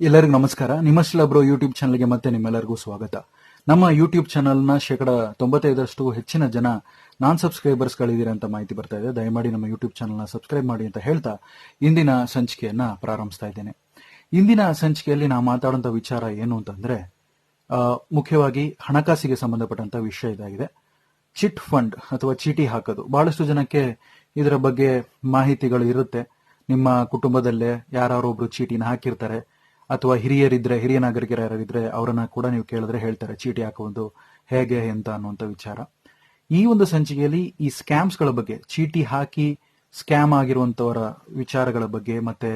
ಎಲ್ಲರಿಗೂ ನಮಸ್ಕಾರ. ನಿಮ್ಮ ಬ್ರೋ ಯೂಟ್ಯೂಬ್ ಚಾನಲ್ಗೆ ಮತ್ತೆ ನಿಮ್ಮೆಲ್ಲರಿಗೂ ಸ್ವಾಗತ. ನಮ್ಮ ಯೂಟ್ಯೂಬ್ ಚಾನಲ್ನ ಶೇಕಡ ತೊಂಬತ್ತೈದರಷ್ಟು ಹೆಚ್ಚಿನ ಜನ ನಾನ್ ಸಬ್ಸ್ಕ್ರೈಬರ್ಸ್ ಗಳಿದ್ದೀರಿ ಅಂತ ಮಾಹಿತಿ ಬರ್ತಾ ಇದೆ. ದಯಮಾಡಿ ನಮ್ಮ ಯೂಟ್ಯೂಬ್ ಚಾನಲ್ನ ಸಬ್ಸ್ಕ್ರೈಬ್ ಮಾಡಿ ಅಂತ ಹೇಳ್ತಾ ಇಂದಿನ ಸಂಚಿಕೆಯನ್ನ ಪ್ರಾರಂಭಿಸ್ತಾ ಇದ್ದೇನೆ. ಇಂದಿನ ಸಂಚಿಕೆಯಲ್ಲಿ ನಾವು ಮಾತಾಡುವಂತ ವಿಚಾರ ಏನು ಅಂತಂದ್ರೆ ಮುಖ್ಯವಾಗಿ ಹಣಕಾಸಿಗೆ ಸಂಬಂಧಪಟ್ಟಂತ ವಿಷಯ ಇದಾಗಿದೆ. ಚಿಟ್ ಫಂಡ್ ಅಥವಾ ಚೀಟಿ ಹಾಕೋದು. ಬಹಳಷ್ಟು ಜನಕ್ಕೆ ಇದರ ಬಗ್ಗೆ ಮಾಹಿತಿಗಳು ಇರುತ್ತೆ. ನಿಮ್ಮ ಕುಟುಂಬದಲ್ಲೇ ಯಾರೊಬ್ರು ಚೀಟಿನ ಹಾಕಿರ್ತಾರೆ. ಅಥವಾ ಹಿರಿಯರಿದ್ರೆ, ಹಿರಿಯ ನಾಗರಿಕರು ಯಾರಿದ್ರೆ ಅವರನ್ನ ಕೂಡ ನೀವು ಕೇಳಿದ್ರೆ ಹೇಳ್ತಾರೆ, ಚೀಟಿ ಹಾಕುವುದು ಹೇಗೆ ಎಂತ ಅನ್ನುವಂತ ವಿಚಾರ. ಈ ಒಂದು ಸಂಚಿಕೆಯಲ್ಲಿ ಈ ಸ್ಕ್ಯಾಮ್ಸ್ಗಳ ಬಗ್ಗೆ, ಚೀಟಿ ಹಾಕಿ ಸ್ಕ್ಯಾಮ್ ಆಗಿರುವಂತವರ ವಿಚಾರಗಳ ಬಗ್ಗೆ ಮತ್ತೆ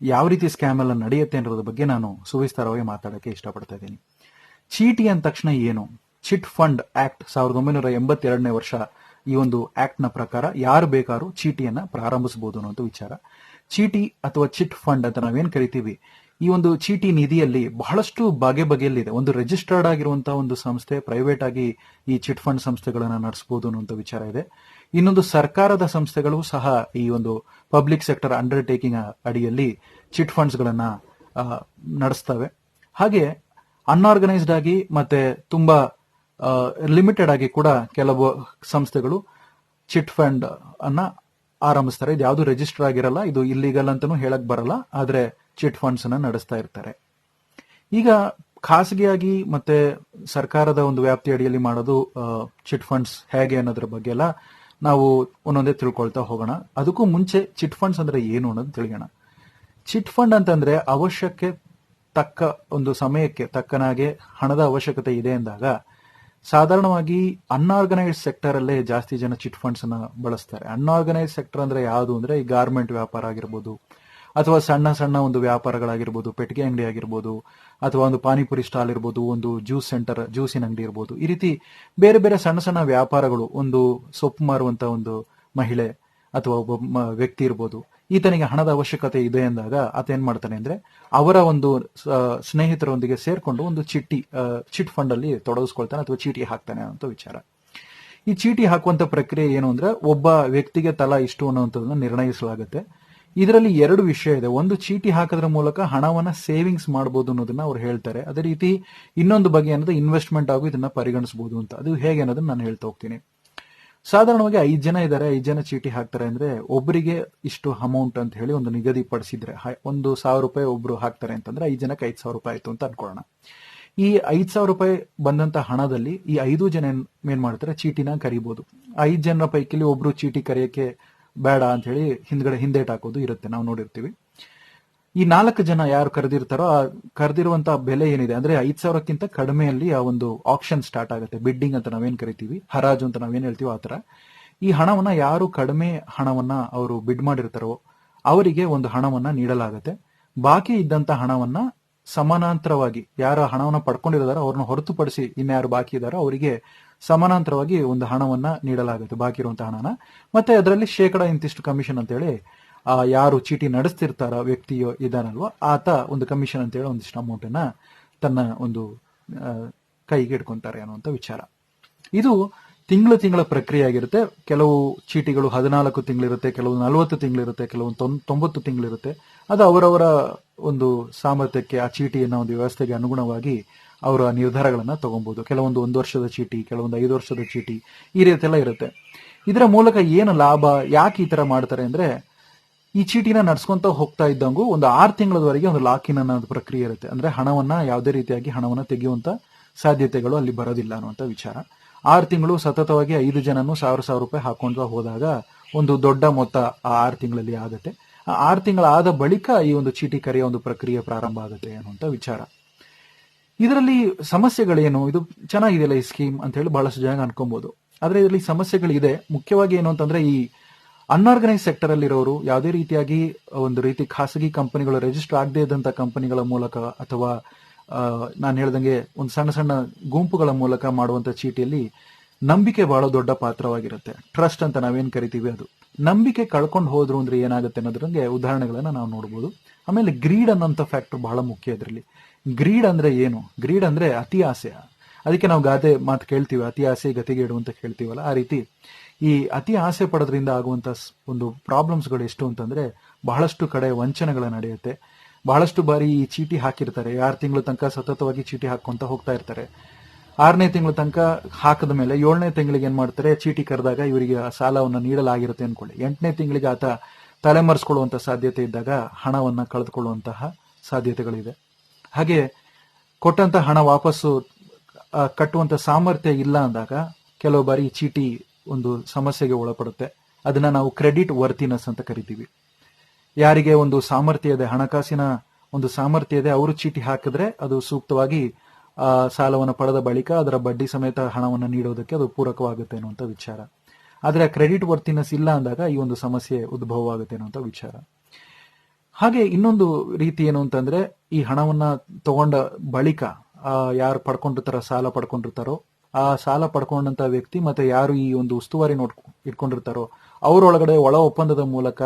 ಯಾವ ರೀತಿ ಸ್ಕ್ಯಾಮ್ ಎಲ್ಲ ನಡೆಯುತ್ತೆ ಅನ್ನೋದ್ರ ಬಗ್ಗೆ ನಾನು ಸುವಿಸ್ತಾರವಾಗಿ ಮಾತಾಡಕ್ಕೆ ಇಷ್ಟಪಡ್ತಾ ಇದ್ದೀನಿ. ಚೀಟಿ ಅಂದ ತಕ್ಷಣ ಏನು? ಚಿಟ್ ಫಂಡ್ ಆಕ್ಟ್ ಸಾವಿರದ ಒಂಬೈನೂರ ಎಂಬತ್ತೆರಡನೇ ವರ್ಷ ಈ ಒಂದು ಆಕ್ಟ್ನ ಪ್ರಕಾರ ಯಾರು ಬೇಕಾದ್ರೂ ಚೀಟಿಯನ್ನ ಪ್ರಾರಂಭಿಸಬಹುದು ಅನ್ನುವಂಥ ವಿಚಾರ. ಚೀಟಿ ಅಥವಾ ಚಿಟ್ ಫಂಡ್ ಅಂತ ನಾವೇನ್ ಕರಿತೀವಿ? ಈ ಒಂದು ಚೀಟಿ ನಿಧಿಯಲ್ಲಿ ಬಹಳಷ್ಟು ಬಗೆ ಬಗೆಯಲ್ಲಿದೆ. ಒಂದು ರಿಜಿಸ್ಟರ್ಡ್ ಆಗಿರುವಂತಹ ಒಂದು ಸಂಸ್ಥೆ ಪ್ರೈವೇಟ್ ಆಗಿ ಈ ಚಿಟ್ ಫಂಡ್ ಸಂಸ್ಥೆಗಳನ್ನ ನಡೆಸಬಹುದು ಅನ್ನುವಂಥ ವಿಚಾರ ಇದೆ. ಇನ್ನೊಂದು ಸರ್ಕಾರದ ಸಂಸ್ಥೆಗಳು ಸಹ ಈ ಒಂದು ಪಬ್ಲಿಕ್ ಸೆಕ್ಟರ್ ಅಂಡರ್ಟೇಕಿಂಗ್ ಅಡಿಯಲ್ಲಿ ಚಿಟ್ ಫಂಡ್ಸ್ ಗಳನ್ನ ನಡೆಸ್ತವೆ. ಹಾಗೆ ಅನ್ಆರ್ಗನೈಸ್ಡ್ ಆಗಿ ಮತ್ತೆ ತುಂಬಾ ಲಿಮಿಟೆಡ್ ಆಗಿ ಕೂಡ ಕೆಲವು ಸಂಸ್ಥೆಗಳು ಚಿಟ್ ಫಂಡ್ ಅನ್ನ ಆರಂಭಿಸ್ತಾರೆ. ಇದು ಯಾವುದು ರಿಜಿಸ್ಟರ್ ಆಗಿರಲ್ಲ, ಇದು ಇಲ್ಲಿಗಲ್ ಅಂತಾನೂ ಹೇಳಕ್ ಬರಲ್ಲ. ಆದ್ರೆ ಚಿಟ್ ಫಂಡ್ಸ್ ಅನ್ನ ನಡೆಸ್ತಾ ಇರ್ತಾರೆ. ಈಗ ಖಾಸಗಿಯಾಗಿ ಮತ್ತೆ ಸರ್ಕಾರದ ಒಂದು ವ್ಯಾಪ್ತಿ ಅಡಿಯಲ್ಲಿ ಮಾಡೋದು ಚಿಟ್ ಫಂಡ್ಸ್ ಹೇಗೆ ಅನ್ನೋದ್ರ ಬಗ್ಗೆ ಎಲ್ಲ ನಾವು ಒಂದೊಂದೇ ತಿಳ್ಕೊಳ್ತಾ ಹೋಗೋಣ. ಅದಕ್ಕೂ ಮುಂಚೆ ಚಿಟ್ ಫಂಡ್ಸ್ ಅಂದ್ರೆ ಏನು ಅನ್ನೋದು ತಿಳಿಯೋಣ. ಚಿಟ್ ಫಂಡ್ ಅಂತಂದ್ರೆ ಅವಶ್ಯಕ್ಕೆ ತಕ್ಕ ಒಂದು ಸಮಯಕ್ಕೆ, ತಕ್ಕನಾಗೆ ಹಣದ ಅವಶ್ಯಕತೆ ಇದೆ ಎಂದಾಗ ಸಾಧಾರಣವಾಗಿ ಅನ್ಆರ್ಗನೈಸ್ಡ್ ಸೆಕ್ಟರ್ ಅಲ್ಲೇ ಜಾಸ್ತಿ ಜನ ಚಿಟ್ ಫಂಡ್ಸ್ ಅನ್ನ ಬಳಸ್ತಾರೆ. ಅನ್ಆರ್ಗನೈಸ್ಡ್ ಸೆಕ್ಟರ್ ಅಂದ್ರೆ ಯಾವುದು? ಅಂದ್ರೆ ಈ ಗಾರ್ಮೆಂಟ್ ವ್ಯಾಪಾರ ಆಗಿರ್ಬೋದು ಅಥವಾ ಸಣ್ಣ ಸಣ್ಣ ಒಂದು ವ್ಯಾಪಾರಗಳಾಗಿರ್ಬೋದು ಪೆಟ್ಟಿಗೆ ಅಂಗಡಿ ಆಗಿರ್ಬೋದು, ಅಥವಾ ಒಂದು ಪಾನಿಪುರಿ ಸ್ಟಾಲ್ ಇರ್ಬೋದು, ಒಂದು ಜ್ಯೂಸ್ ಸೆಂಟರ್ ಜ್ಯೂಸಿನ ಅಂಗಡಿ ಇರ್ಬೋದು, ಈ ರೀತಿ ಬೇರೆ ಬೇರೆ ಸಣ್ಣ ಸಣ್ಣ ವ್ಯಾಪಾರಗಳು ಒಂದು ಸೊಪ್ಪು ಮಾರುವಂತ ಒಂದು ಮಹಿಳೆ ಅಥವಾ ಒಬ್ಬ ವ್ಯಕ್ತಿ ಇರ್ಬೋದು, ಈತನಿಗೆ ಹಣದ ಅವಶ್ಯಕತೆ ಇದೆ ಎಂದಾಗ ಆತ ಏನ್ ಮಾಡ್ತಾನೆ ಅಂದ್ರೆ ಅವರ ಒಂದು ಸ್ನೇಹಿತರೊಂದಿಗೆ ಸೇರ್ಕೊಂಡು ಒಂದು ಚಿಟ್ಟಿ ಚಿಟ್ ಫಂಡ್ ಅಲ್ಲಿ ತೊಡಗಿಸ್ಕೊಳ್ತಾನೆ ಅಥವಾ ಚೀಟಿ ಹಾಕ್ತಾನೆ ಅಂತ ವಿಚಾರ. ಈ ಚೀಟಿ ಹಾಕುವಂತ ಪ್ರಕ್ರಿಯೆ ಏನು ಅಂದ್ರೆ ಒಬ್ಬ ವ್ಯಕ್ತಿಗೆ ತಲಾ ಇಷ್ಟು ಅನ್ನುವಂಥದ್ದನ್ನ ನಿರ್ಣಯಿಸಲಾಗುತ್ತೆ. ಇದರಲ್ಲಿ ಎರಡು ವಿಷಯ ಇದೆ. ಒಂದು ಚೀಟಿ ಹಾಕೋದ್ರ ಮೂಲಕ ಹಣವನ್ನ ಸೇವಿಂಗ್ಸ್ ಮಾಡಬಹುದು ಅನ್ನೋದನ್ನ ಅವ್ರು ಹೇಳ್ತಾರೆ. ಅದೇ ರೀತಿ ಇನ್ನೊಂದು ಬಗೆ ಅನ್ನೋದು ಇನ್ವೆಸ್ಟ್ಮೆಂಟ್ ಆಗು ಇದನ್ನ ಪರಿಗಣಿಸಬಹುದು ಅಂತ. ಅದು ಹೇಗೆ ಅನ್ನೋದನ್ನ ನಾನು ಹೇಳ್ತಾ ಹೋಗ್ತೀನಿ. ಸಾಧಾರಣವಾಗಿ ಐದು ಜನ ಇದ್ದಾರೆ. ಐದು ಜನ ಚೀಟಿ ಹಾಕ್ತಾರೆ ಅಂದ್ರೆ ಒಬ್ಬರಿಗೆ ಇಷ್ಟು ಅಮೌಂಟ್ ಅಂತ ಹೇಳಿ ಒಂದು ನಿಗದಿಪಡಿಸಿದ್ರೆ ಪಡಿಸಿದ್ರೆ. ಒಂದು ಸಾವಿರ ರೂಪಾಯಿ ಒಬ್ರು ಹಾಕ್ತಾರೆ ಅಂತಂದ್ರೆ ಐದು ಜನಕ್ಕೆ ಐದ್ ಸಾವಿರ ರೂಪಾಯಿ ಆಯ್ತು ಅಂತ ಅನ್ಕೊಳ್ಳೋಣ. ಈ ಐದ್ ಸಾವಿರ ರೂಪಾಯಿ ಬಂದಂತ ಹಣದಲ್ಲಿ ಈ ಐದು ಜನ ಏನ್ ಏನ್ ಮಾಡ್ತಾರೆ? ಚೀಟಿನ ಕರಿಬಹುದು ಐದು ಜನರ ಪೈಕಿಲಿ ಒಬ್ರು ಚೀಟಿ ಕರೆಯಕ್ಕೆ ಬೇಡ ಅಂತ ಹೇಳಿ ಹಿಂದ್ಗಡೆ ಹಿಂದೇಟ್ ಹಾಕೋದು ಇರುತ್ತೆ, ನಾವು ನೋಡಿರ್ತೀವಿ. ಈ ನಾಲ್ಕು ಜನ ಯಾರು ಕರೆದಿರ್ತಾರೋ, ಆ ಕರೆದಿರುವಂತ ಬೆಲೆ ಏನಿದೆ? ಅಂದ್ರೆ ಐದ್ ಸಾವಿರಕ್ಕಿಂತ ಕಡಿಮೆಯಲ್ಲಿ ಆ ಒಂದು ಆಕ್ಷನ್ ಸ್ಟಾರ್ಟ್ ಆಗುತ್ತೆ. ಬಿಡ್ಡಿಂಗ್ ಅಂತ ನಾವೇನ್ ಕರಿತೀವಿ? ಹರಾಜು ಅಂತ ನಾವೇನ್ ಹೇಳ್ತೀವಿ ಆತರ ಈ ಹಣವನ್ನ ಯಾರು ಕಡಿಮೆ ಹಣವನ್ನ ಅವರು ಬಿಡ್ ಮಾಡಿರ್ತಾರೋ, ಅವರಿಗೆ ಒಂದು ಹಣವನ್ನ ನೀಡಲಾಗುತ್ತೆ. ಬಾಕಿ ಇದ್ದಂತ ಹಣವನ್ನ ಸಮಾನಾಂತರವಾಗಿ ಯಾರ ಹಣವನ್ನ ಪಡ್ಕೊಂಡಿರೋದಾರೋ ಅವ್ರನ್ನ ಹೊರತುಪಡಿಸಿ ಇನ್ಯಾರು ಬಾಕಿ ಇದಾರೋ ಅವರಿಗೆ ಸಮಾನಾಂತರವಾಗಿ ಒಂದು ಹಣವನ್ನ ನೀಡಲಾಗುತ್ತೆ, ಬಾಕಿ ಇರುವಂತಹ ಹಣನ. ಮತ್ತೆ ಅದರಲ್ಲಿ ಶೇಕಡ ಇಂತಿಷ್ಟು ಕಮಿಷನ್ ಅಂತೇಳಿ, ಆ, ಯಾರು ಚೀಟಿ ನಡೆಸ್ತಿರ್ತಾರ ವ್ಯಕ್ತಿಯೋ ಇದಾನಲ್ವೋ ಆತ ಒಂದು ಕಮಿಷನ್ ಅಂತೇಳಿ ಒಂದಿಷ್ಟು ಅಮೌಂಟ್ ಅನ್ನ ತನ್ನ ಒಂದು ಕೈಗೆ ಇಟ್ಕೊಂತಾರೆ ಅನ್ನುವಂಥ ವಿಚಾರ. ಇದು ತಿಂಗಳ ತಿಂಗಳ ಪ್ರಕ್ರಿಯೆ ಆಗಿರುತ್ತೆ. ಕೆಲವು ಚೀಟಿಗಳು ಹದಿನಾಲ್ಕು ತಿಂಗಳಿರುತ್ತೆ, ಕೆಲವು ನಲವತ್ತು ತಿಂಗಳಿರುತ್ತೆ, ಕೆಲವು ತೊಂಬತ್ತು ತಿಂಗಳಿರುತ್ತೆ. ಅದು ಅವರವರ ಒಂದು ಸಾಮರ್ಥ್ಯಕ್ಕೆ ಆ ಚೀಟಿಯನ್ನ ಒಂದು ವ್ಯವಸ್ಥೆಗೆ ಅನುಗುಣವಾಗಿ ಅವರ ನಿರ್ಧಾರಗಳನ್ನು ತಗೊಬಹುದು ಕೆಲವೊಂದು ಒಂದು ವರ್ಷದ ಚೀಟಿ, ಕೆಲವೊಂದು ಐದು ವರ್ಷದ ಚೀಟಿ ಈ ರೀತಿ ಎಲ್ಲ ಇರುತ್ತೆ. ಇದರ ಮೂಲಕ ಏನು ಲಾಭ, ಯಾಕೆ ಈ ತರ ಮಾಡ್ತಾರೆ ಅಂದ್ರೆ ಈ ಚೀಟಿನ ನಡ್ಸ್ಕೊಂತ ಹೋಗ್ತಾ ಇದ್ದಂಗೂ ಒಂದು ಆರು ತಿಂಗಳವರೆಗೆ ಒಂದು ಲಾಕಿನ್ ಅನ್ನೋದು ಪ್ರಕ್ರಿಯೆ ಇರುತ್ತೆ. ಅಂದ್ರೆ ಹಣವನ್ನ ಯಾವುದೇ ರೀತಿಯಾಗಿ ಹಣವನ್ನ ತೆಗೆಯುವಂತ ಸಾಧ್ಯತೆಗಳು ಅಲ್ಲಿ ಬರೋದಿಲ್ಲ ಅನ್ನುವಂಥ ವಿಚಾರ. ಆರು ತಿಂಗಳು ಸತತವಾಗಿ ಐದು ಜನನು ಸಾವಿರ ಸಾವಿರ ರೂಪಾಯಿ ಹಾಕೊಂಡು ಹೋದಾಗ ಒಂದು ದೊಡ್ಡ ಮೊತ್ತ ಆ ಆರು ತಿಂಗಳಲ್ಲಿ ಆಗುತ್ತೆ. ಆರು ತಿಂಗಳಾದ ಬಳಿಕ ಈ ಒಂದು ಚೀಟಿ ಕರೆಯ ಒಂದು ಪ್ರಕ್ರಿಯೆ ಪ್ರಾರಂಭ ಆಗುತ್ತೆ ಅನ್ನುವಂಥ ವಿಚಾರ. ಇದರಲ್ಲಿ ಸಮಸ್ಯೆಗಳೇನು? ಇದು ಚೆನ್ನಾಗಿದೆಯಲ್ಲ ಈ ಸ್ಕೀಮ್ ಅಂತ ಹೇಳಿ ಬಹಳಷ್ಟು ಜನ ಅನ್ಕೊಬಹುದು ಆದರೆ ಇದರಲ್ಲಿ ಸಮಸ್ಯೆಗಳಿದೆ. ಮುಖ್ಯವಾಗಿ ಏನು ಅಂತಂದ್ರೆ ಈ ಅನ್ಆರ್ಗನೈಸ್ ಸೆಕ್ಟರ್ ಅಲ್ಲಿರೋರು ಯಾವುದೇ ರೀತಿಯಾಗಿ ಒಂದು ರೀತಿ ಖಾಸಗಿ ಕಂಪನಿಗಳು ರಿಜಿಸ್ಟರ್ ಆಗದೇ ಇದ್ದಂತ ಕಂಪನಿಗಳ ಮೂಲಕ ಅಥವಾ ನಾನು ಹೇಳ್ದಂಗೆ ಒಂದು ಸಣ್ಣ ಸಣ್ಣ ಗುಂಪುಗಳ ಮೂಲಕ ಮಾಡುವಂತ ಚೀಟಿಯಲ್ಲಿ ನಂಬಿಕೆ ಬಹಳ ದೊಡ್ಡ ಪಾತ್ರವಾಗಿರುತ್ತೆ. ಟ್ರಸ್ಟ್ ಅಂತ ನಾವೇನ್ ಕರಿತೀವಿ ಅದು. ನಂಬಿಕೆ ಕಳ್ಕೊಂಡು ಹೋದ್ರು ಅಂದ್ರೆ ಏನಾಗುತ್ತೆ ಅನ್ನೋದ್ರಂಗೆ ಉದಾಹರಣೆಗಳನ್ನ ನಾವು ನೋಡ್ಬೋದು. ಆಮೇಲೆ ಗ್ರೀಡ್ ಅನ್ನೋಂಥ ಫ್ಯಾಕ್ಟರ್ ಬಹಳ ಮುಖ್ಯ ಇದರಲ್ಲಿ ಗ್ರೀಡ್ ಅಂದ್ರೆ ಏನು? ಗ್ರೀಡ್ ಅಂದ್ರೆ ಅತಿ ಆಸೆ. ಅದಕ್ಕೆ ನಾವು ಗಾದೆ ಮಾತು ಕೇಳ್ತೀವಿ, ಅತಿ ಆಸೆ ಗತಿಗೇಡು ಅಂತ ಕೇಳ್ತೀವಲ್ಲ, ಆ ರೀತಿ. ಈ ಅತಿ ಆಸೆ ಪಡೋದ್ರಿಂದ ಆಗುವಂತ ಒಂದು ಪ್ರಾಬ್ಲಮ್ಸ್ಗಳು ಎಷ್ಟು ಅಂತಂದ್ರೆ ಬಹಳಷ್ಟು ಕಡೆ ವಂಚನೆಗಳ ನಡೆಯುತ್ತೆ. ಬಹಳಷ್ಟು ಬಾರಿ ಈ ಚೀಟಿ ಹಾಕಿರ್ತಾರೆ. ಆರು ತಿಂಗಳ ತನಕ ಸತತವಾಗಿ ಚೀಟಿ ಹಾಕೊಂತ ಹೋಗ್ತಾ ಇರ್ತಾರೆ. ಆರನೇ ತಿಂಗಳ ತನಕ ಹಾಕದ ಮೇಲೆ ಏಳನೇ ತಿಂಗಳಿಗೆ ಏನ್ ಮಾಡ್ತಾರೆ, ಚೀಟಿ ಕರೆದಾಗ ಇವರಿಗೆ ಆ ಸಾಲವನ್ನು ನೀಡಲಾಗಿರುತ್ತೆ ಅನ್ಕೊಳ್ಳಿ. ಎಂಟನೇ ತಿಂಗಳಿಗೆ ಆತ ತಲೆಮರೆಸ್ಕೊಳ್ಳುವಂತ ಸಾಧ್ಯತೆ ಇದ್ದಾಗ ಹಣವನ್ನ ಕಳೆದುಕೊಳ್ಳುವಂತಹ ಸಾಧ್ಯತೆಗಳಿದೆ ಹಾಗೆ ಕೊಟ್ಟಂತ ಹಣ ವಾಪಸ್ಸು ಕಟ್ಟುವಂತ ಸಾಮರ್ಥ್ಯ ಇಲ್ಲ ಅಂದಾಗ ಕೆಲವು ಬಾರಿ ಚೀಟಿ ಒಂದು ಸಮಸ್ಯೆಗೆ ಒಳಪಡುತ್ತೆ. ಅದನ್ನ ನಾವು ಕ್ರೆಡಿಟ್ ವರ್ತಿನಸ್ ಅಂತ ಕರಿತೀವಿ. ಯಾರಿಗೆ ಒಂದು ಸಾಮರ್ಥ್ಯ ಇದೆ ಹಣಕಾಸಿನ ಒಂದು ಸಾಮರ್ಥ್ಯ ಇದೆ ಅವರು ಚೀಟಿ ಹಾಕಿದ್ರೆ ಅದು ಸೂಕ್ತವಾಗಿ ಸಾಲವನ್ನು ಪಡೆದ ಬಳಿಕ ಅದರ ಬಡ್ಡಿ ಸಮೇತ ಹಣವನ್ನು ನೀಡೋದಕ್ಕೆ ಅದು ಪೂರಕವಾಗುತ್ತೆ ಅನ್ನುವಂಥ ವಿಚಾರ. ಆದ್ರೆ ಕ್ರೆಡಿಟ್ ವರ್ತಿನಸ್ ಇಲ್ಲ ಅಂದಾಗ ಈ ಒಂದು ಸಮಸ್ಯೆ ಉದ್ಭವವಾಗುತ್ತೆ ಅನ್ನುವಂಥ ವಿಚಾರ. ಹಾಗೆ ಇನ್ನೊಂದು ರೀತಿ ಏನು ಅಂತಂದ್ರೆ ಈ ಹಣವನ್ನ ತಗೊಂಡ ಬಳಿಕ ಆ, ಯಾರು ಪಡ್ಕೊಂಡಿರ್ತಾರೋ ಸಾಲ ಪಡ್ಕೊಂಡಿರ್ತಾರೋ ಆ ಸಾಲ ಪಡ್ಕೊಂಡಂತ ವ್ಯಕ್ತಿ ಮತ್ತೆ ಯಾರು ಈ ಒಂದು ಉಸ್ತುವಾರಿ ನೋಡ್ ಇಟ್ಕೊಂಡಿರ್ತಾರೋ ಅವರೊಳಗಡೆ ಒಳ ಒಪ್ಪಂದದ ಮೂಲಕ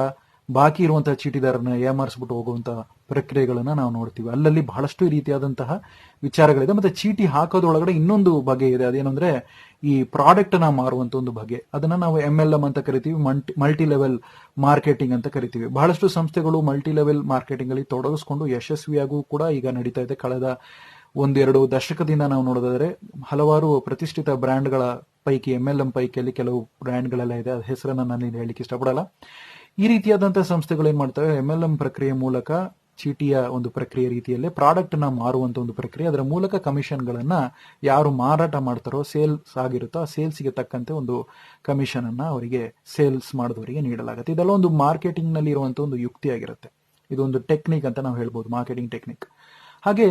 ಬಾಕಿ ಇರುವಂತಹ ಚೀಟಿದಾರನ್ನ ಏಮಾರಿಸ್ಬಿಟ್ಟು ಹೋಗುವಂತ ಪ್ರಕ್ರಿಯೆಗಳನ್ನ ನಾವು ನೋಡ್ತೀವಿ. ಅಲ್ಲಲ್ಲಿ ಬಹಳಷ್ಟು ರೀತಿಯಾದಂತಹ ವಿಚಾರಗಳಿದೆ. ಮತ್ತೆ ಚೀಟಿ ಹಾಕೋದ್ರೊಳಗಡೆ ಇನ್ನೊಂದು ಬಗೆ ಇದೆ. ಅದೇನಂದ್ರೆ ಈ ಪ್ರಾಡಕ್ಟ್ನ ಮಾರುವಂತ ಒಂದು ಬಗೆ. ಅದನ್ನ ನಾವು ಎಂ ಎಲ್ ಎಂ ಅಂತ ಕರಿತೀವಿ ಮಲ್ಟಿ ಲೆವೆಲ್ ಮಾರ್ಕೆಟಿಂಗ್ ಅಂತ ಕರಿತೀವಿ. ಬಹಳಷ್ಟು ಸಂಸ್ಥೆಗಳು ಮಲ್ಟಿ ಲೆವೆಲ್ ಮಾರ್ಕೆಟಿಂಗ್ ಅಲ್ಲಿ ತೊಡಗಿಸ್ಕೊಂಡು ಯಶಸ್ವಿಯಾಗೂ ಕೂಡ ಈಗ ನಡೀತಾ ಇದೆ. ಕಳೆದ ಒಂದೆರಡು ದಶಕದಿಂದ ನಾವು ನೋಡೋದಾದ್ರೆ ಹಲವಾರು ಪ್ರತಿಷ್ಠಿತ ಬ್ರ್ಯಾಂಡ್ಗಳ ಪೈಕಿ ಎಂ ಎಲ್ ಎಂ ಪೈಕಿಯಲ್ಲಿ ಕೆಲವು ಬ್ರ್ಯಾಂಡ್ಗಳೆಲ್ಲ ಇದೆ. ಅದ ಹೆಸರನ್ನ ನಾನು ಇಲ್ಲಿ ಹೇಳಲಿಕ್ಕೆ ಇಷ್ಟಪಡಲ್ಲ. ಈ ರೀತಿಯಾದಂತಹ ಸಂಸ್ಥೆಗಳು ಏನ್ ಮಾಡ್ತವೆ? ಎಂ ಎಲ್ ಎಂ ಪ್ರಕ್ರಿಯೆ ಮೂಲಕ ಚೀಟಿಯ ಒಂದು ಪ್ರಕ್ರಿಯೆ ರೀತಿಯಲ್ಲಿ ಪ್ರಾಡಕ್ಟ್ನ ಮಾರುವಂತ ಒಂದು ಪ್ರಕ್ರಿಯೆ, ಅದರ ಮೂಲಕ ಕಮಿಷನ್ ಗಳನ್ನ ಯಾರು ಮಾರಾಟ ಮಾಡ್ತಾರೋ ಸೇಲ್ಸ್ ಆಗಿರುತ್ತೋ, ಆ ಸೇಲ್ಸ್ಗೆ ತಕ್ಕಂತೆ ಒಂದು ಕಮಿಷನ್ ಅನ್ನ ಅವರಿಗೆ ಸೇಲ್ಸ್ ಮಾಡಿದವರಿಗೆ ನೀಡಲಾಗುತ್ತೆ. ಇದೆಲ್ಲ ಒಂದು ಮಾರ್ಕೆಟಿಂಗ್ನಲ್ಲಿ ಇರುವಂತ ಒಂದು ಯುಕ್ತಿಯಾಗಿರುತ್ತೆ ಇದೊಂದು ಟೆಕ್ನಿಕ್ ಅಂತ ನಾವು ಹೇಳ್ಬೋದು ಮಾರ್ಕೆಟಿಂಗ್ ಟೆಕ್ನಿಕ್ ಹಾಗೆ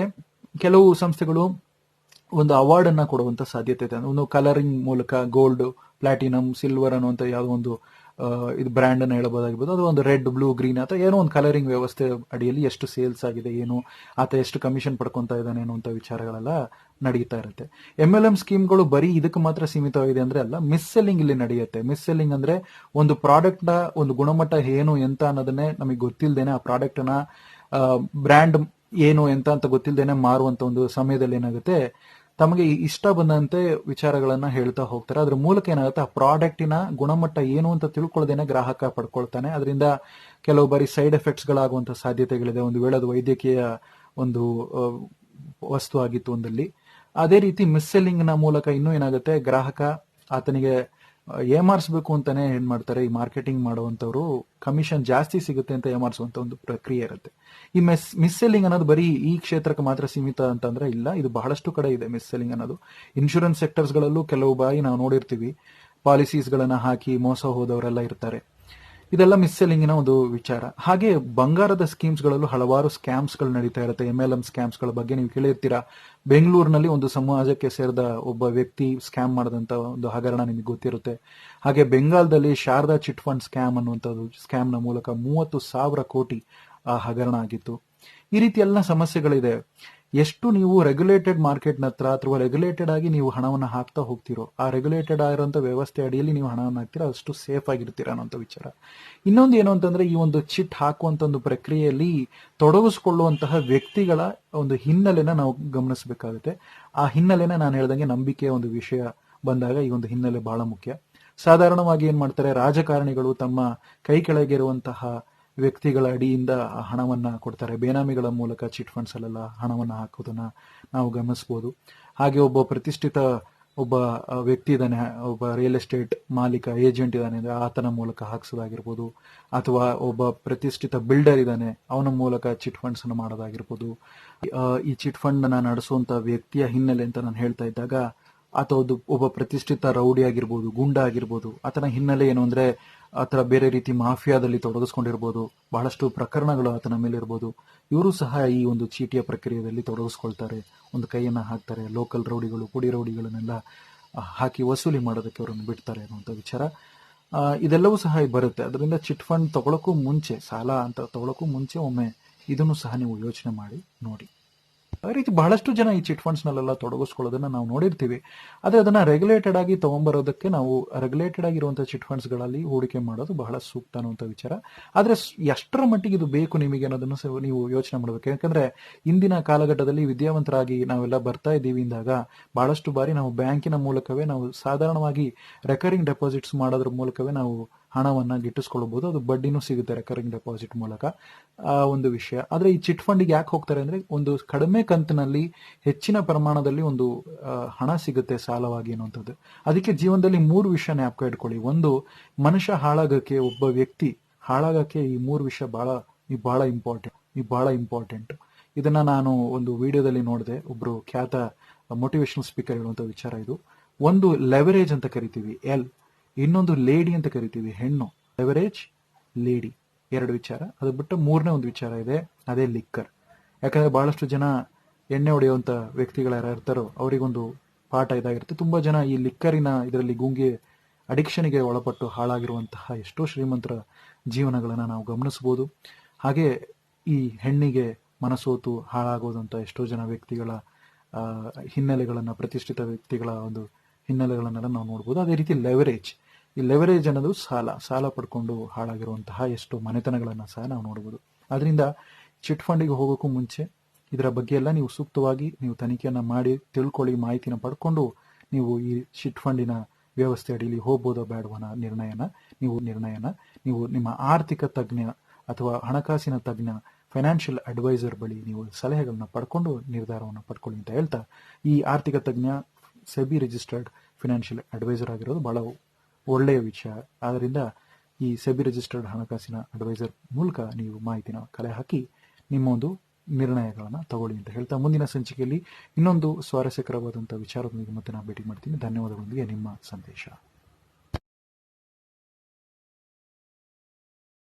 ಕೆಲವು ಸಂಸ್ಥೆಗಳು ಒಂದು ಅವಾರ್ಡ್ ಅನ್ನ ಕೊಡುವಂತ ಸಾಧ್ಯತೆ ಇದೆ. ಒಂದು ಕಲರಿಂಗ್ ಮೂಲಕ ಗೋಲ್ಡ್ ಪ್ಲಾಟಿನಮ್ ಸಿಲ್ವರ್ ಅನ್ನುವಂತ ಯಾವುದೋ ಒಂದು ಇದು ಬ್ರ್ಯಾಂಡ್ ಅನ್ನ ಹೇಳಬಹುದಾಗಿರ್ಬೋದು ಅದು ಒಂದು ರೆಡ್ ಬ್ಲೂ ಗ್ರೀನ್ ಅಥವಾ ಏನೋ ಒಂದು ಕಲರಿಂಗ್ ವ್ಯವಸ್ಥೆ ಅಡಿಯಲ್ಲಿ ಎಷ್ಟು ಸೇಲ್ಸ್ ಆಗಿದೆ, ಏನು ಆತ ಎಷ್ಟು ಕಮಿಷನ್ ಪಡ್ಕೊಂತ ಇದ್ದಾನೆ ಅಂತ ವಿಚಾರಗಳೆಲ್ಲ ನಡೀತಾ ಇರುತ್ತೆ. ಎಂ ಎಲ್ ಎಂ ಸ್ಕೀಮ್ಗಳು ಬರೀ ಇದಕ್ಕೆ ಮಾತ್ರ ಸೀಮಿತವಾಗಿದೆ ಅಂದ್ರೆ ಅಲ್ಲ ಮಿಸ್ ಸೆಲ್ಲಿಂಗ್ ಇಲ್ಲಿ ನಡೆಯುತ್ತೆ. ಮಿಸ್ ಸೆಲ್ಲಿಂಗ್ ಅಂದ್ರೆ ಒಂದು ಪ್ರಾಡಕ್ಟ್ನ ಒಂದು ಗುಣಮಟ್ಟ ಏನು, ಎಂತ ಅನ್ನೋದನ್ನೇ ನಮಗೆ ಗೊತ್ತಿಲ್ಲದೇನೆ ಆ ಪ್ರಾಡಕ್ಟ್ನ ಬ್ರ್ಯಾಂಡ್ ಏನು, ಎಂತ ಅಂತ ಗೊತ್ತಿಲ್ಲದೇನೆ ಮಾರುವಂತ ಒಂದು ಸಮಯದಲ್ಲಿ ಏನಾಗುತ್ತೆ ತಮಗೆ ಇಷ್ಟ ಬಂದಂತೆ ವಿಚಾರಗಳನ್ನ ಹೇಳ್ತಾ ಹೋಗ್ತಾರೆ. ಅದ್ರ ಮೂಲಕ ಏನಾಗುತ್ತೆ? ಆ ಪ್ರಾಡಕ್ಟಿನ ಗುಣಮಟ್ಟ ಏನು ಅಂತ ತಿಳ್ಕೊಳ್ಳದೇನೆ ಗ್ರಾಹಕ ಪಡ್ಕೊಳ್ತಾನೆ. ಅದರಿಂದ ಕೆಲವು ಬಾರಿ ಸೈಡ್ ಎಫೆಕ್ಟ್ಸ್ ಗಳಾಗುವಂತ ಸಾಧ್ಯತೆಗಳಿದೆ. ಒಂದು ವೇಳೆ ಅದು ವೈದ್ಯಕೀಯ ಒಂದು ವಸ್ತು ಆಗಿತ್ತು ಒಂದಲ್ಲಿ. ಅದೇ ರೀತಿ ಮಿಸ್ಸೆಲ್ಲಿಂಗ್ನ ಮೂಲಕ ಇನ್ನೂ ಏನಾಗುತ್ತೆ? ಗ್ರಾಹಕ ಆತನಿಗೆ ಏಮಾರಿಸ್ಬೇಕು ಅಂತಾನೆ ಏನ್ ಮಾಡ್ತಾರೆ? ಈ ಮಾರ್ಕೆಟಿಂಗ್ ಮಾಡುವಂತವ್ರು ಕಮಿಷನ್ ಜಾಸ್ತಿ ಸಿಗುತ್ತೆ ಅಂತ ಏಮಾರಿಸುವಂತ ಒಂದು ಪ್ರಕ್ರಿಯೆ ಇರುತ್ತೆ. ಈ ಮಿಸ್, ಮಿಸ್ಸೆಲ್ಲಿಂಗ್ ಅನ್ನೋದು ಬರೀ ಈ ಕ್ಷೇತ್ರಕ್ಕೆ ಮಾತ್ರ ಸೀಮಿತ ಅಂತಂದ್ರೆ ಇಲ್ಲ. ಇದು ಬಹಳಷ್ಟು ಕಡೆ ಇದೆ ಮಿಸ್ಸೆಲ್ಲಿಂಗ್ ಅನ್ನೋದು. ಇನ್ಶೂರೆನ್ಸ್ ಸೆಕ್ಟರ್ಸ್ ಗಳಲ್ಲೂ ಕೆಲವು ಬಾರಿ ನಾವು ನೋಡಿರ್ತೀವಿ. ಪಾಲಿಸೀಸ್ ಗಳನ್ನ ಹಾಕಿ ಮೋಸ ಹೋದವರೆಲ್ಲ ಇರ್ತಾರೆ. ಇದೆಲ್ಲ ಮಿಸ್ಸೆಲಿಂಗಿನ ಒಂದು ವಿಚಾರ. ಹಾಗೆ ಬಂಗಾರದ ಸ್ಕೀಮ್ಸ್ ಗಳಲ್ಲೂ ಹಲವಾರು ಸ್ಕ್ಯಾಮ್ಸ್ಗಳು ನಡೀತಾ ಇರುತ್ತೆ. ಎಂ ಎಲ್ ಎಂ ಸ್ಕ್ಯಾಮ್ಸ್ಗಳ ಬಗ್ಗೆ ನೀವು ಕೇಳಿರ್ತೀರಾ? ಬೆಂಗಳೂರಿನಲ್ಲಿ ಒಂದು ಸಮಾಜಕ್ಕೆ ಸೇರಿದ ಒಬ್ಬ ವ್ಯಕ್ತಿ ಸ್ಕ್ಯಾಮ್ ಮಾಡಿದಂತ ಒಂದು ಹಗರಣ ನಿಮಗೆ ಗೊತ್ತಿರುತ್ತೆ. ಹಾಗೆ ಬೆಂಗಾಲ್ದಲ್ಲಿ ಶಾರದಾ ಚಿಟ್ ಫಂಡ್ ಸ್ಕ್ಯಾಮ್ ಅನ್ನುವಂಥದ್ದು ಸ್ಕ್ಯಾಮ್ನ ಮೂಲಕ ಮೂವತ್ತು ಸಾವಿರ ಕೋಟಿ ಆ ಹಗರಣ ಆಗಿತ್ತು. ಈ ರೀತಿ ಎಲ್ಲ ಸಮಸ್ಯೆಗಳಿದೆ. ಎಷ್ಟು ನೀವು ರೆಗ್ಯುಲೇಟೆಡ್ ಮಾರ್ಕೆಟ್ ಹತ್ರ ಅಥವಾ ರೆಗ್ಯುಲೇಟೆಡ್ ಆಗಿ ನೀವು ಹಣವನ್ನು ಹಾಕ್ತಾ ಹೋಗ್ತಿರೋ, ಆ ರೆಗ್ಯುಲೇಟೆಡ್ ಆಗಿರುವಂತ ವ್ಯವಸ್ಥೆ ಅಡಿಯಲ್ಲಿ ನೀವು ಹಣವನ್ನು ಹಾಕ್ತೀರಾ, ಅಷ್ಟು ಸೇಫ್ ಆಗಿರ್ತೀರ ಅನ್ನೋಂಥ ವಿಚಾರ. ಇನ್ನೊಂದು ಏನು ಅಂತಂದ್ರೆ, ಈ ಒಂದು ಚಿಟ್ ಹಾಕುವಂತ ಒಂದು ಪ್ರಕ್ರಿಯೆಯಲ್ಲಿ ತೊಡಗಿಸ್ಕೊಳ್ಳುವಂತಹ ವ್ಯಕ್ತಿಗಳ ಒಂದು ಹಿನ್ನೆಲೆನ ನಾವು ಗಮನಿಸಬೇಕಾಗುತ್ತೆ. ಆ ಹಿನ್ನೆಲೆನ ನಾನು ಹೇಳ್ದಂಗೆ ನಂಬಿಕೆಯ ಒಂದು ವಿಷಯ ಬಂದಾಗ ಈ ಒಂದು ಹಿನ್ನೆಲೆ ಬಹಳ ಮುಖ್ಯ. ಸಾಧಾರಣವಾಗಿ ಏನ್ ಮಾಡ್ತಾರೆ, ರಾಜಕಾರಣಿಗಳು ತಮ್ಮ ಕೈ ಕೆಳಗಿರುವಂತಹ ವ್ಯಕ್ತಿಗಳ ಅಡಿಯಿಂದ ಹಣವನ್ನು ಕೊಡ್ತಾರೆ. ಬೇನಾಮಿಗಳ ಮೂಲಕ ಚಿಟ್ ಫಂಡ್ಸಲ್ಲೆಲ್ಲ ಹಣವನ್ನು ಹಾಕೋದನ್ನು ನಾವು ಗಮನಿಸಬಹುದು ಹಾಗೆ ಒಬ್ಬ ಪ್ರತಿಷ್ಠಿತ ಒಬ್ಬ ವ್ಯಕ್ತಿ ಇದ್ದಾನೆ. ಒಬ್ಬ ರಿಯಲ್ ಎಸ್ಟೇಟ್ ಮಾಲೀಕ ಏಜೆಂಟ್ ಇದ್ದಾನೆ ಅಂದರೆ ಆತನ ಮೂಲಕ ಹಾಕ್ಸೋದಾಗಿರ್ಬೋದು. ಅಥವಾ ಒಬ್ಬ ಪ್ರತಿಷ್ಠಿತ ಬಿಲ್ಡರ್ ಇದ್ದಾನೆ, ಅವನ ಮೂಲಕ ಚಿಟ್ ಫಂಡ್ಸ್ ಅನ್ನು ಮಾಡೋದಾಗಿರ್ಬೋದು. ಈ ಚಿಟ್ ಫಂಡ್ ನಡೆಸುವಂತ ವ್ಯಕ್ತಿಯ ಹಿನ್ನೆಲೆ ಅಂತ ನಾನು ಹೇಳ್ತಾ ಇದ್ದಾಗ ಆತ ಒಂದು ಒಬ್ಬ ಪ್ರತಿಷ್ಠಿತ ರೌಡಿ ಆಗಿರ್ಬೋದು, ಗುಂಡ ಆಗಿರ್ಬೋದು, ಆತನ ಹಿನ್ನೆಲೆ ಏನು ಅಂದ್ರೆ ಆತರ ಬೇರೆ ರೀತಿ ಮಾಫಿಯಾದಲ್ಲಿ ತೊಡಗಿಸ್ಕೊಂಡಿರ್ಬೋದು, ಬಹಳಷ್ಟು ಪ್ರಕರಣಗಳು ಆತನ ಮೇಲೆ ಇರ್ಬೋದು. ಇವರು ಸಹ ಈ ಒಂದು ಚೀಟಿಯ ಪ್ರಕ್ರಿಯೆಯಲ್ಲಿ ತೊಡಗಿಸ್ಕೊಳ್ತಾರೆ. ಒಂದು ಕೈಯನ್ನ ಹಾಕ್ತಾರೆ. ಲೋಕಲ್ ರೌಡಿಗಳು ಪುಡಿ ರೌಡಿಗಳನ್ನೆಲ್ಲ ಹಾಕಿ ವಸೂಲಿ ಮಾಡೋದಕ್ಕೆ ಅವರನ್ನು ಬಿಡ್ತಾರೆ ಅನ್ನುವಂಥ ವಿಚಾರ. ಇದೆಲ್ಲವೂ ಸಹ ಬರುತ್ತೆ. ಅದರಿಂದ ಚಿಟ್ ಫಂಡ್ ತಗೊಳಕ್ಕೂ ಮುಂಚೆ, ಸಾಲ ಅಂತ ತಗೊಳಕ್ಕೂ ಮುಂಚೆ ಒಮ್ಮೆ ಇದನ್ನು ಸಹ ನೀವು ಯೋಚನೆ ಮಾಡಿ, ನೋಡಿ. ಅದೇ ರೀತಿ ಬಹಳಷ್ಟು ಜನ ಈ ಚಿಟ್ ಫಂಡ್ಸ್ ನಲ್ಲೆಲ್ಲ ತೊಡಗಿಸ್ಕೊಳ್ಳೋದನ್ನ ನಾವು ನೋಡಿರ್ತೀವಿ. ಆದ್ರೆ ಅದನ್ನ ರೆಗ್ಯುಲೇಟೆಡ್ ಆಗಿ ತಗೊಂಡ್ಬರೋದಕ್ಕೆ ನಾವು ರೆಗ್ಯುಲೇಟೆಡ್ ಆಗಿರುವಂತಹ ಚಿಟ್ ಫಂಡ್ಸ್ಗಳಲ್ಲಿ ಹೂಡಿಕೆ ಮಾಡೋದು ಬಹಳ ಸೂಕ್ತ ಅನ್ನುವಂಥ ವಿಚಾರ. ಆದ್ರೆ ಎಷ್ಟರ ಮಟ್ಟಿಗೆ ಇದು ಬೇಕು ನಿಮಗೆ ಅನ್ನೋದನ್ನು ನೀವು ಯೋಚನೆ ಮಾಡಬೇಕು. ಯಾಕಂದ್ರೆ ಇಂದಿನ ಕಾಲಘಟ್ಟದಲ್ಲಿ ವಿದ್ಯಾವಂತರಾಗಿ ನಾವೆಲ್ಲ ಬರ್ತಾ ಇದ್ದೀವಿ ಅಂದಾಗ ಬಹಳಷ್ಟು ಬಾರಿ ನಾವು ಬ್ಯಾಂಕಿನ ಮೂಲಕವೇ ನಾವು ಸಾಧಾರಣವಾಗಿ ರೆಕರಿಂಗ್ ಡೆಪಾಸಿಟ್ಸ್ ಮಾಡೋದ್ರ ಮೂಲಕವೇ ನಾವು ಹಣವನ್ನ ಗಿಟ್ಟಿಸ್ಕೊಳ್ಬಹುದು ಅದು ಬಡ್ಡಿನೂ ಸಿಗುತ್ತೆ ರೆಕರಿಂಗ್ ಡೆಪಾಸಿಟ್ ಮೂಲಕ. ಆ ಒಂದು ವಿಷಯ. ಆದರೆ ಈ ಚಿಟ್ ಫಂಡಿಗೆ ಯಾಕೆ ಹೋಗ್ತಾರೆ ಅಂದ್ರೆ ಒಂದು ಕಡಿಮೆ ಕಂತಿನಲ್ಲಿ ಹೆಚ್ಚಿನ ಪ್ರಮಾಣದಲ್ಲಿ ಒಂದು ಹಣ ಸಿಗುತ್ತೆ ಸಾಲವಾಗಿ ಅನ್ನುವಂಥದ್ದು. ಅದಕ್ಕೆ ಜೀವನದಲ್ಲಿ ಮೂರು ವಿಷಯ ಜ್ಞಾಪಕ ಇಟ್ಕೊಳ್ಳಿ. ಒಂದು, ಮನುಷ್ಯ ಹಾಳಾಗಕ್ಕೆ ಒಬ್ಬ ವ್ಯಕ್ತಿ, ಹಾಳಾಗಕ್ಕೆ ಈ ಮೂರು ವಿಷಯ ಬಹಳ, ಈ ಬಹಳ ಇಂಪಾರ್ಟೆಂಟ್ ಈ ಬಹಳ ಇಂಪಾರ್ಟೆಂಟ್ ಇದನ್ನ ನಾನು ಒಂದು ವಿಡಿಯೋದಲ್ಲಿ ನೋಡಿದೆ. ಒಬ್ರು ಖ್ಯಾತ ಮೋಟಿವೇಶನಲ್ ಸ್ಪೀಕರ್ ಹೇಳುವಂತ ವಿಚಾರ ಇದು. ಒಂದು ಲೆವರೇಜ್ ಅಂತ ಕರಿತೀವಿ. ಎಲ್ ಇನ್ನೊಂದು ಲೇಡಿ ಅಂತ ಕರಿತೀವಿ, ಹೆಣ್ಣು. Leverage lady. ಎರಡು ವಿಚಾರ. ಅದು ಬಿಟ್ಟು ಮೂರನೇ ಒಂದು ವಿಚಾರ ಇದೆ, ಅದೇ ಲಿಕ್ಕರ್ ಯಾಕಂದ್ರೆ ಬಹಳಷ್ಟು ಜನ ಎಣ್ಣೆ ಹೊಡೆಯುವಂತ ವ್ಯಕ್ತಿಗಳು ಇರ್ತಾರೋ, ಅವರಿಗೊಂದು ಪಾಠ ಇದಾಗಿರುತ್ತೆ. ತುಂಬಾ ಜನ ಈ ಲಿಕ್ಕರಿನ ಇದರಲ್ಲಿ ಗುಂಗಿ ಅಡಿಕ್ಷನ್ಗೆ ಒಳಪಟ್ಟು ಹಾಳಾಗಿರುವಂತಹ ಎಷ್ಟೋ ಶ್ರೀಮಂತರ ಜೀವನಗಳನ್ನ ನಾವು ಗಮನಿಸಬಹುದು. ಹಾಗೆ ಈ ಹೆಣ್ಣಿಗೆ ಮನಸೋತು ಹಾಳಾಗೋದಂತ ಎಷ್ಟೋ ಜನ ವ್ಯಕ್ತಿಗಳ ಹಿನ್ನೆಲೆಗಳನ್ನ, ಪ್ರತಿಷ್ಠಿತ ವ್ಯಕ್ತಿಗಳ ಒಂದು ಹಿನ್ನೆಲೆಗಳನ್ನೆಲ್ಲ ನಾವು ನೋಡ್ಬೋದು. ಅದೇ ರೀತಿ ಲೆವರೇಜ್ ಈ ಲೆವರೇಜ್ ಅನ್ನೋದು ಸಾಲ ಸಾಲ ಪಡ್ಕೊಂಡು ಹಾಳಾಗಿರುವಂತಹ ಎಷ್ಟು ಮನೆತನಗಳನ್ನು ಸಹ ನಾವು ನೋಡಬಹುದು ಅದರಿಂದ ಚಿಟ್ ಫಂಡಿಗೆ ಹೋಗೋಕ್ಕೂ ಮುಂಚೆ ಇದರ ಬಗ್ಗೆ ಎಲ್ಲ ನೀವು ಸೂಕ್ತವಾಗಿ ನೀವು ತನಿಖೆಯನ್ನು ಮಾಡಿ ತಿಳ್ಕೊಳ್ಳಿ, ಮಾಹಿತಿನ ಪಡ್ಕೊಂಡು ನೀವು ಈ ಚಿಟ್ ಫಂಡಿನ ವ್ಯವಸ್ಥೆ ಅಡಿಯಲ್ಲಿ ಹೋಗ್ಬೋದೋ ಬೇಡವನ ನಿರ್ಣಯನ, ನೀವು ನಿರ್ಣಯನ, ನೀವು ನಿಮ್ಮ ಆರ್ಥಿಕ ತಜ್ಞ ಅಥವಾ ಹಣಕಾಸಿನ ತಜ್ಞ ಫೈನಾನ್ಷಿಯಲ್ ಅಡ್ವೈಸರ್ ಬಳಿ ನೀವು ಸಲಹೆಗಳನ್ನ ಪಡ್ಕೊಂಡು ನಿರ್ಧಾರವನ್ನು ಪಡ್ಕೊಳ್ಳಿ ಅಂತ ಹೇಳ್ತಾ ಈ ಆರ್ಥಿಕ ತಜ್ಞ ಸೆಬಿ ರಿಜಿಸ್ಟರ್ಡ್ ಫಿನಾನ್ಷಿಯಲ್ ಅಡ್ವೈಸರ್ ಆಗಿರೋದು ಬಹಳ ಒಳ್ಳೆಯ ವಿಷಯ. ಆದ್ದರಿಂದ ಈ ಸೆಬಿ ರಿಜಿಸ್ಟರ್ಡ್ ಹಣಕಾಸಿನ ಅಡ್ವೈಸರ್ ಮೂಲಕ ನೀವು ಮಾಹಿತಿನ ಕಲೆ ಹಾಕಿ ನಿಮ್ಮ ಒಂದು ನಿರ್ಣಯಗಳನ್ನು ತಗೊಳ್ಳಿ ಅಂತ ಹೇಳ್ತಾ ಮುಂದಿನ ಸಂಚಿಕೆಯಲ್ಲಿ ಇನ್ನೊಂದು ಸ್ವಾರಸ್ಯಕರವಾದಂಥ ವಿಚಾರದೊಂದಿಗೆ ಮತ್ತೆ ನಾನು ಭೇಟಿ ಮಾಡ್ತೀನಿ. ಧನ್ಯವಾದಗಳೊಂದಿಗೆ, ನಿಮ್ಮ ಸಂದೇಶ.